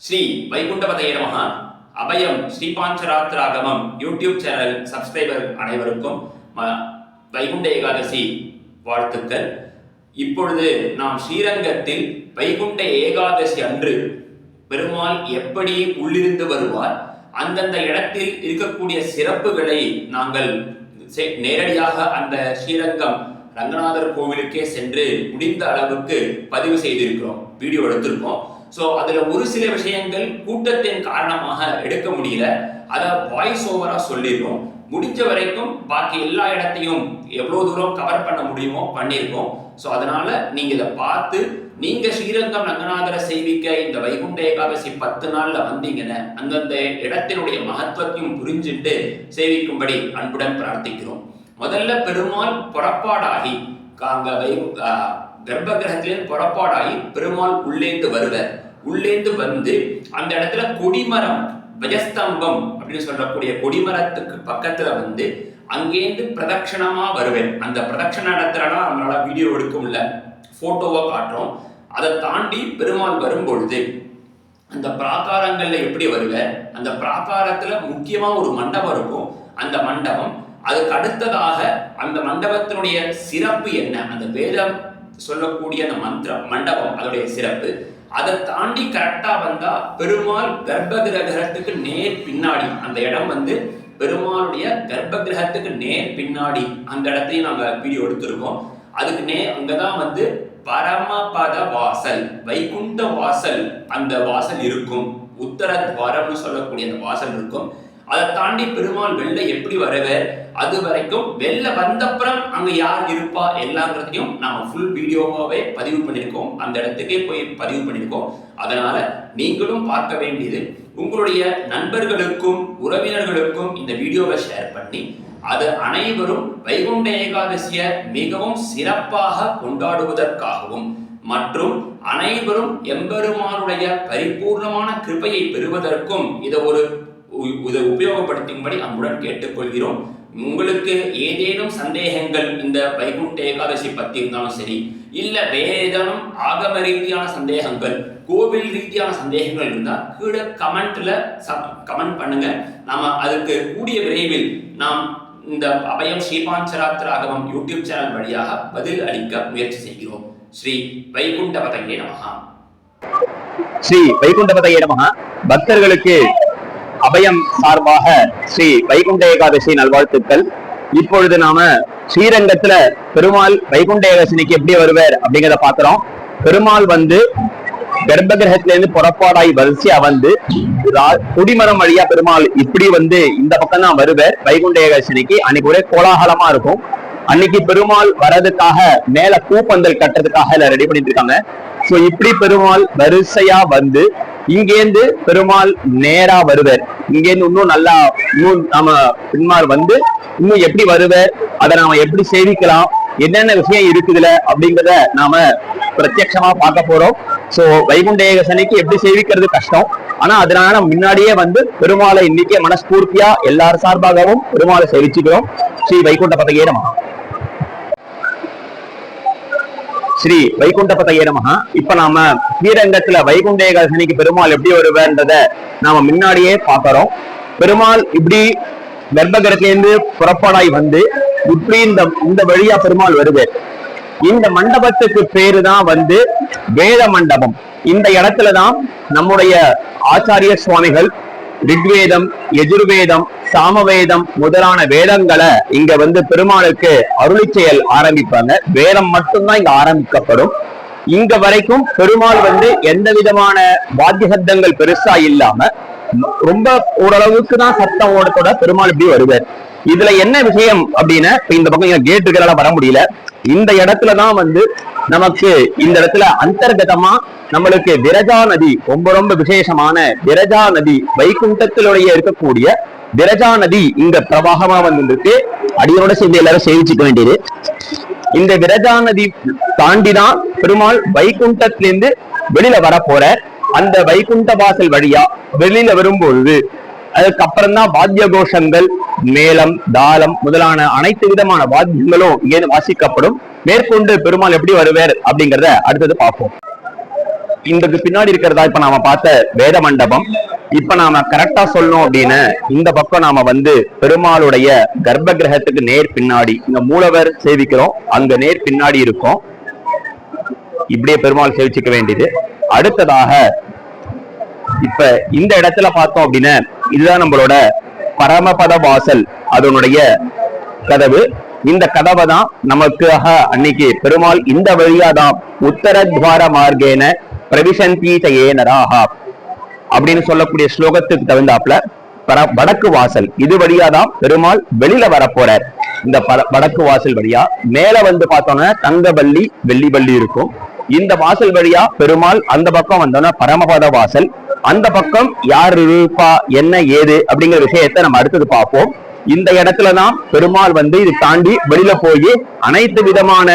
ஸ்ரீ வைகுண்டபதைய நமக. அபயம் ஸ்ரீபாஞ்சராத்திராகமம் YouTube channel subscriber அனைவருக்கும் ம- வைகுண்ட ஏகாதசி வாழ்த்துக்கள். இப்பொழுது நாம் ஸ்ரீரங்கத்தில் வைகுண்ட ஏகாதசி அன்று பெருமாள் எப்படி உள்ளிருந்து வருவார் அந்தந்த இடத்தில் இருக்கக்கூடிய சிறப்புகளை நாங்கள் நேரடியாக அந்த ஸ்ரீரங்கம் ரங்கநாதர் கோவிலுக்கே சென்று முடிந்த அளவுக்கு பதிவு செய்திருக்கிறோம். வீடியோ எடுத்திருக்கோம். ஸோ அதில் ஒரு சில விஷயங்கள் கூட்டத்தின் காரணமாக எடுக்க முடியல. அதை வாய்ஸ் ஓவராக சொல்லிடுறோம் முடிஞ்ச வரைக்கும் பாக்கி எல்லா இடத்தையும் எவ்வளோ தூரம் கவர் பண்ண முடியுமோ பண்ணியிருக்கோம் ஸோ அதனால நீங்கள் இதை பார்த்து நீங்க ஸ்ரீரங்கம் ரங்கநாதரை செய்விக்க இந்த வைகுண்ட ஏகாதசி பத்து நாள்ல வந்தீங்கன்னா அந்தந்த இடத்தினுடைய மகத்துவத்தையும் புரிஞ்சுட்டு சேவிக்கும்படி அன்புடன் பிரார்த்திக்கிறோம். முதல்ல பெருமாள் புறப்பாடாகி அங்க வை கர்ப்ப கிரகத்திலிருந்து புறப்பாடாகி பெருமாள் உள்ளேந்து வருவர். உள்ளேந்து வந்து அந்த இடத்துல கொடிமரம் கஜஸ்தம்பம் அப்படின்னு சொல்லக்கூடிய கொடிமரத்துக்கு பக்கத்துல வந்து அங்கேருந்து பிரதட்சணமா வருவேன். அந்த பிரதட்சண இடத்துலலாம் நம்மளால வீடியோ எடுக்க முடியல. போட்டோவை காட்டுறோம். அதை தாண்டி பெருமாள் வரும்பொழுது அந்த பிராகாரங்கள்ல எப்படி வருவ? அந்த பிராகாரத்துல முக்கியமா ஒரு மண்டபம் இருக்கும். அந்த மண்டபம் அதுக்கு அடுத்ததாக அந்த மண்டபத்தினுடைய சிறப்பு என்ன? அந்த வேதம் சொல்லக்கூடிய அந்த மந்திரம் மண்டபம் அதோடைய சிறப்பு. அதை தாண்டி கரெக்டாக வந்தால் பெருமாள் கர்ப்ப கிரகத்துக்கு நேர் பின்னாடி அந்த இடம் வந்து பெருமாளுடைய கர்ப்ப கிரகத்துக்கு நேர் பின்னாடி அந்த இடத்தையும் நாங்கள் வீடியோ எடுத்திருக்கோம். அதுக்கு நே அங்கே தான் வந்து பரமபத வாசல் வைகுண்ட வாசல் அந்த வாசல் இருக்கும். உத்தர துவாரம்னு சொல்லக்கூடிய அந்த வாசல் இருக்கும். அதை தாண்டி பெருமாள் வெளில எப்படி வருவர்? அது வரைக்கும் வெளில வந்தப்புறம் அங்க யார் இருப்பா எல்லாங்கிறதையும் நாம ஃபுல் வீடியோவாவே பதிவு பண்ணியிருக்கோம். அந்த இடத்துக்கே போய் பதிவு பண்ணியிருக்கோம். அதனால நீங்களும் பார்க்க வேண்டியது உங்களுடைய நண்பர்களுக்கும் உறவினர்களுக்கும் இந்த வீடியோவை ஷேர் பண்ணி அது அனைவரும் வைகுண்ட ஏகாதசிய மிகவும் சிறப்பாக கொண்டாடுவதற்காகவும் மற்றும் அனைவரும் எம்பெருமானுடைய பரிபூர்ணமான கிருபையை பெறுவதற்கும் இதை ஒரு உ- உபயோகப்படுத்தும்படி அன்புடன் கேட்டுக்கொள்கிறோம். உங்களுக்கு ஏதேனும் சந்தேகங்கள் இந்த வைகுண்ட ஏகாதசி பத்தி இருந்தாலும் சரி இல்ல வேதனம் ஆகம ரீதியான சந்தேகங்கள் கோவில் ரீதியான சந்தேகங்கள் இருந்தால் கீழே கமெண்ட்ல கமெண்ட் பண்ணுங்க. நாம அதுக்கு கூடிய விரைவில் நாம் இந்த அபயம் ஸ்ரீபாஞ்சராத்திராகவம் யூடியூப் சேனல் வழியாக பதில் அளிக்க முயற்சி செய்கிறோம். ஸ்ரீ வைகுண்டபதையே நமகா ஸ்ரீ வைகுண்டபதையே நமகா பக்தர்களுக்கு அபயம் சார்பாக ஸ்ரீ வைகுண்ட ஏகாதசி நல்வாழ்த்துக்கள். இப்பொழுது நாம ஸ்ரீரங்கத்துல பெருமாள் வைகுண்ட ஏகாதசினிக்கு எப்படி வருவார் அப்படிங்கிறத பாக்குறோம் பெருமாள் வந்து கர்ப்ப கிரகத்துல இருந்து புறப்பாடாய் வரிசையா வந்து குடிமரம் வழியா பெருமாள் இப்படி வந்து இந்த பக்கம் தான் வருவார். வைகுண்ட ஏகாதசினிக்கு அன்னைக்கு ஒரே கோலாகலமா இருக்கும். அன்னைக்கு பெருமாள் வர்றதுக்காக மேல பூப்பந்தல் கட்டுறதுக்காக ரெடி பண்ணிட்டு இருக்காங்க. சோ இப்படி பெருமாள் வரிசையா வந்து இங்கேருந்து பெருமாள் நேரா வருவர். இங்கேருந்து இன்னும் நல்லா இன்னும் நாம பின்மார் வந்து இன்னும் எப்படி வருவர் அதை நாம எப்படி சேவிக்கலாம் என்னென்ன விஷயம் இருக்குதுல அப்படிங்கிறத நாம பிரத்யட்சமா பார்க்க போறோம். சோ வைகுண்ட ஏகசனைக்கு எப்படி சேவிக்கிறது கஷ்டம். ஆனா அதனால நம்ம முன்னாடியே வந்து பெருமாளை இன்னைக்கே மனஸ்பூர்த்தியா எல்லார் சார்பாகவும் பெருமாளை சேவிச்சுக்கிறோம். ஸ்ரீ வைகுண்ட பதகையே நமகா ஸ்ரீ வைகுண்ட நமகா. இப்ப நாம ஸ்ரீரங்கத்துல வைகுண்ட ஏகாதசனிக்கு பெருமாள் எப்படி வருவார்ன்றத நாம முன்னாடியே பாக்குறோம் பெருமாள் இப்படி கர்ப்பகிரத்திலிருந்து புறப்பாடாய் வந்து இப்படி இந்த இந்த வழியா பெருமாள் வருது. இந்த மண்டபத்துக்கு பேரு தான் வந்து வேத மண்டபம். இந்த இடத்துலதான் நம்முடைய ஆச்சாரிய சுவாமிகள் ரிக்வேதம் எஜுர்வேதம் சாமவேதம் முதலான வேதங்களை இங்க வந்து பெருமாளுக்கு அருளி செயல் ஆரம்பிப்பாங்க. வேதம் மட்டும்தான் இங்க ஆரம்பிக்கப்படும். இங்க வரைக்கும் பெருமாள் வந்து எந்த விதமான வாத்திய சப்தங்கள் பெருசா இல்லாம ரொம்ப ஓரளவுக்கு தான் சத்தம் ஓடத்தோட பெருமாள் இப்படி வருவார். இதுல என்ன விஷயம் அப்படின்னா இப்ப இந்த பக்கம் கேட் இருக்கிறதால வர முடியல. இந்த இடத்துலதான் வந்து நமக்கு இந்த இடத்துல அந்தர்கதமா நம்மளுக்கு விரஜா நதி ரொம்ப ரொம்ப விசேஷமான விரஜா நதி வைகுண்டத்திலுடைய இருக்கக்கூடிய விரஜா நதி இங்க பிரவாகமா வந்துருக்கு அடியோட சேர்ந்து எல்லாரும் சேவிச்சுக்க வேண்டியது. இந்த விரஜா நதி தாண்டிதான் பெருமாள் வைகுண்டத்திலிருந்து வெளியில வர போற அந்த வைகுண்ட வாசல் வழியா வெளியில வரும்பொழுது அதுக்கப்புறம் தான் வாத்திய கோஷங்கள் மேளம் தாளம் முதலான அனைத்து விதமான வாத்தியங்களும் இங்கே வாசிக்கப்படும். மேற்கொண்டு பெருமாள் எப்படி வருவார் அப்படிங்கறத அடுத்தது பார்ப்போம். இந்த பின்னாடி இருக்கிறதா இப்ப நாம பார்த்த வேத மண்டபம். இப்ப நாம கரெக்டா சொல்லணும் அப்படின்னு இந்த பக்கம் நாம வந்து பெருமாளுடைய கர்ப்ப கிரகத்துக்கு நேர் பின்னாடி இந்த மூலவர் சேவிக்கிறோம். அங்க நேர் பின்னாடி இருக்கும். இப்படியே பெருமாள் சேவிச்சுக்க வேண்டியது. அடுத்ததாக இப்ப இந்த இடத்துல பார்த்தோம் அப்படின்னா இதுதான் நம்மளோட பரமபத வாசல் அதனுடைய கதவு. இந்த கதவை தான் நமக்காக அன்னைக்கு பெருமாள் இந்த வழியா தான் உத்தரத்வார மார்க்கேன பிரவிசந்தி ஏனராகா அப்படின்னு சொல்லக்கூடிய ஸ்லோகத்துக்கு தகுந்தாப்புல பர வடக்கு வாசல். இது வழியா தான் பெருமாள் வெளியில வரப்போறார். இந்த வடக்கு வாசல் வழியா. மேல வந்து பார்த்தோம்னா வெள்ளி வள்ளி இருக்கும். இந்த வாசல் வழியா பெருமாள் அந்த பக்கம் வந்தோம்னா பரமபத வாசல். அந்த பக்கம் யார் இருப்பா என்ன ஏது அப்படிங்கிற விஷயத்தை நம்ம அடுத்தது பார்ப்போம். இந்த இடத்துலதான் பெருமாள் வந்து இது தாண்டி வெளியில போய் அனைத்து விதமான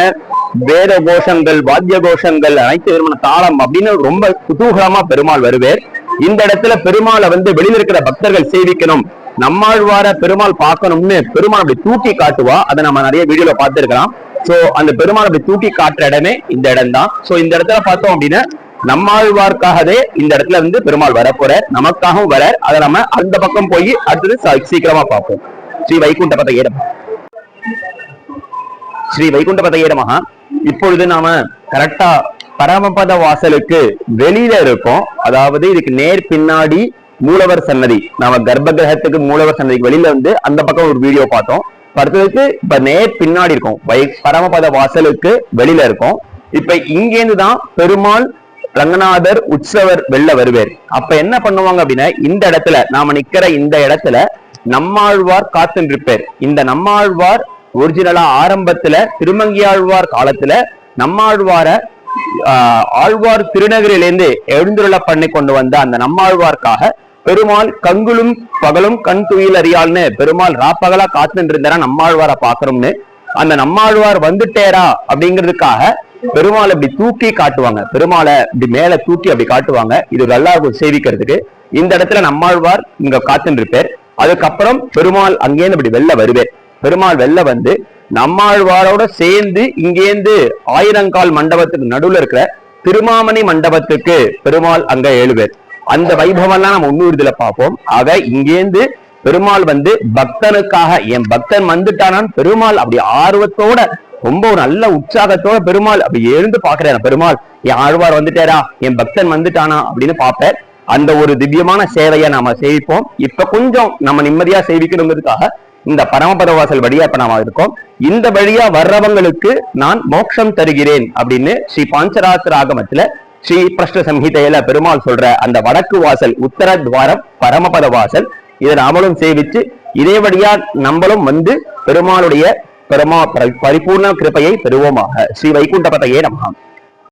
வேத கோஷங்கள் வாத்திய கோஷங்கள் அனைத்து விதமான தாளம் அப்படின்னு ரொம்ப குதூகலமா பெருமாள் வருவேர். இந்த இடத்துல பெருமாளை வந்து வெளியில இருக்கிற பக்தர்கள் சேவிக்கணும். நம்மாழ்வார பெருமாள் பார்க்கணும்னு பெருமாள் அப்படி தூக்கி காட்டுவா அதை நம்ம நிறைய வீடியோல பார்த்திருக்கலாம். சோ அந்த பெருமாள் அப்படி தூக்கி காட்டுற இடமே இந்த இடம் தான் சோ இந்த இடத்துல பார்த்தோம் அப்படின்னா நம்மாழ்வார்க்காகவே இந்த இடத்துல வந்து பெருமாள் வரப்போற நமக்காகவும் வரார். அதை நம்ம அந்த பக்கம் போய் அடுத்தது சீக்கிரமா பார்ப்போம். ஸ்ரீ வைகுண்ட பத ஏடம் ஸ்ரீ வைகுண்ட பத இப்பொழுது நாம கரெக்டா பரமபத வாசலுக்கு வெளியில இருக்கோம். அதாவது இதுக்கு நேர் பின்னாடி மூலவர் சன்னதி. நாம கர்ப்ப கிரகத்துக்கு மூலவர் சன்னதிக்கு வெளியில வந்து அந்த பக்கம் ஒரு வீடியோ பார்த்தோம். அடுத்ததுக்கு இப்ப நேர் பின்னாடி இருக்கும். வை பரமபத வாசலுக்கு வெளியில இருக்கும். இப்ப இங்கேருந்து தான் பெருமாள் ரங்கநாதர் உற்சவர் வெளில வருவார். அப்ப என்ன பண்ணுவாங்க அப்படின்னா இந்த இடத்துல நாம நிக்கிற இந்த இடத்துல நம்மாழ்வார் காத்துன்றிருப்பார் இந்த நம்மாழ்வார் ஒரிஜினலா ஆரம்பத்துல திருமங்கியாழ்வார் காலத்துல நம்மாழ்வார ஆழ்வார் திருநகரிலிருந்து எழுந்துருள பண்ணி கொண்டு வந்த அந்த நம்மாழ்வார்க்காக பெருமாள் கங்குளும் பகலும் கண் துயில் அறியாள்னு பெருமாள் ராப்பகலா காத்துட்டு இருந்தாரா நம்மாழ்வாரை பாக்குறோம்னு அந்த நம்மாழ்வார் வந்துட்டேரா அப்படிங்கிறதுக்காக பெருமாளை இப்படி தூக்கி காட்டுவாங்க. பெருமாளை இப்படி மேல தூக்கி அப்படி காட்டுவாங்க. இது எல்லாருக்கும் சேவிக்கிறதுக்கு. இந்த இடத்துல நம்மாழ்வார் இங்க காத்துட்டு இருப்பார் அதுக்கப்புறம் பெருமாள் அங்கேருந்து இப்படி வெளில வருவேன். பெருமாள் வெளில வந்து நம்மாழ்வாரோட சேர்ந்து இங்கேருந்து ஆயிரங்கால் மண்டபத்துக்கு நடுவுல இருக்கிற திருமாமணி மண்டபத்துக்கு பெருமாள் அங்க எழுவர் அந்த வைபவம்லாம் நம்ம முன்னூறுதுல பார்ப்போம். ஆக இங்கேருந்து பெருமாள் வந்து பக்தனுக்காக என் பக்தன் வந்துட்டானான் பெருமாள் அப்படி ஆர்வத்தோட ரொம்ப நல்ல உற்சாகத்தோட பெருமாள் அப்படி எழுந்து பாக்குறேன் பெருமாள் என் ஆழ்வார் வந்துட்டாரா? என் பக்தன் வந்துட்டானா? அப்படின்னு பாப்பேன் அந்த ஒரு திவ்யமான சேவையை நாம சேவிப்போம் இப்ப கொஞ்சம் நம்ம நிம்மதியா சேவிக்கணுங்கிறதுக்காக இந்த பரமபத வாசல் வழியா இப்ப நாம இருக்கோம். இந்த வழியா வர்றவங்களுக்கு நான் மோட்சம் தருகிறேன் அப்படின்னு ஸ்ரீ பாஞ்சராத்திர ஆகமத்துல ஸ்ரீ பிரஷ்ட சம்ஹிதையில பெருமாள் சொல்ற அந்த வடக்கு வாசல் உத்தர துவாரம் பரமபத வாசல் இதை நாமளும் சேவிச்சு இதே வழியா நம்மளும் வந்து பெருமாளுடைய பெருமா பரிபூர்ண கிருபையை பெறுவோமாக. ஸ்ரீ வைகுண்டபதையே நமகம்